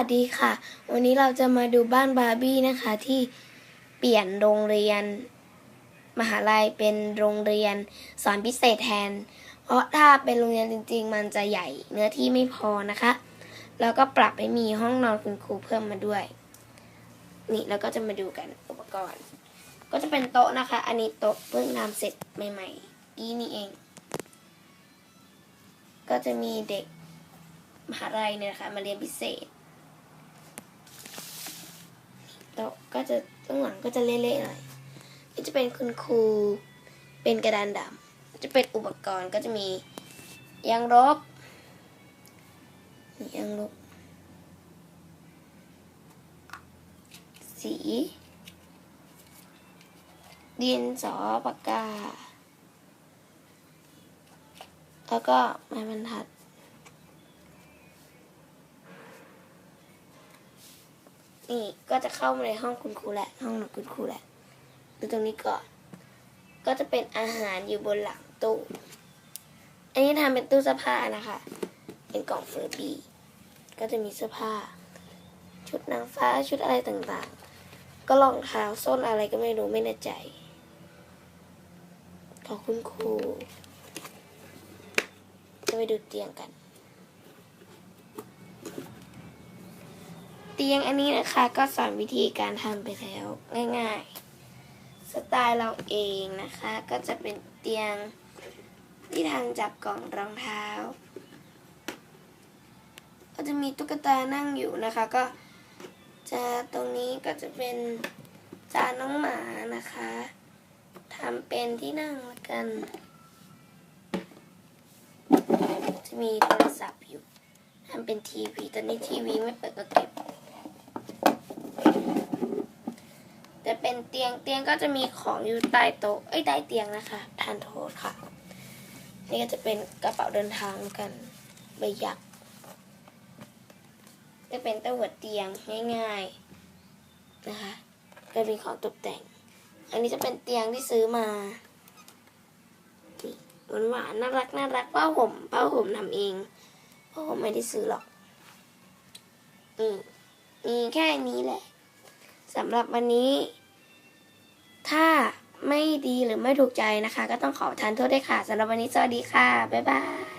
วัสดีค่ะ วันนี้เราจะมาดูบ้านบาร์บี้นะคะที่เปลี่ยนโรงเรียน มหาลัยเป็นโรงเรียนสอนพิเศษแทน เพราะถ้าเป็นโรงเรียนจริง ๆ มันจะใหญ่เนื้อที่ไม่พอนะคะ แล้วก็ปรับให้มีห้องนอนคุณครูเพิ่มมาด้วย นี่เราก็จะมาดูกันอุปกรณ์ ก็จะเป็นโต๊ะนะคะ อันนี้โต๊ะเพิ่งทำเสร็จใหม่ๆอีนี่เอง ก็จะมีเด็กมหาลัยเนี่ยนะคะมาเรียนพิเศษ โต๊ะก็ จะข้างหลังก็จะเละๆหน่อยนี่จะเป็นคุณครูเป็นกระดานดำจะเป็นอุปกรณ์ก็จะมียางลบมียางลบสีดินสอปากกา แล้วก็ไม้บรรทัด นี่ก็จะเข้ามาในห้องคุณครูแหละ ห้องนอนคุณครูแหละดูตรงนี้ก่อน ก็จะเป็นอาหารอยู่บนหลังตู้ อันนี้ทำเป็นตู้เสื้อผ้านะคะ เป็นกล่องเฟอร์บี้ ก็จะมีเสื้อผ้า ชุดนางฟ้า ชุดอะไรต่างๆ ก็รองเท้าส้นอะไรก็ไม่รู้ไม่แน่ใจ ขอบคุณครู จะไปดูเตียงกัน เตียงอันนี้นะคะ ก็สอนวิธีการทำไปแล้วง่ายๆ สไตล์เราเองนะคะ ก็จะเป็นเตียงที่ทางจับกล่องรองเท้า ก็จะมีตุ๊กตานั่งอยู่นะคะ ก็จะตรงนี้ก็จะเป็นจานน้องหมานะคะทำเป็นที่นั่งละกัน จะมีโทรศัพท์อยู่ทำเป็นทีวี ตอนนี้ทีวีไม่เปิดก็เก็บ จะ เป็นเตียงเตียงก็จะมีของอยู่ใต้โต๊ะเอ้ยใต้เตียงนะคะทานโทษค่ะ นี่ก็จะเป็นกระเป๋าเดินทางกันใบยักจะเป็นเต้าหัวเตียงง่ายๆนะคะก็มีของตกแต่ง อันนี้จะเป็นเตียงที่ซื้อมาหวานหวานน่ารักน่ารักผ้าห่มผ้าห่มทำเองผ้าห่มไม่ได้ซื้อหรอกอืมมีแค่นี้แหละสำหรับวันนี้ ถ้าไม่ดีหรือไม่ถูกใจนะคะ ก็ต้องขอทานโทษด้วยค่ะสำหรับวันนี้สวัสดีค่ะ บ๊ายบาย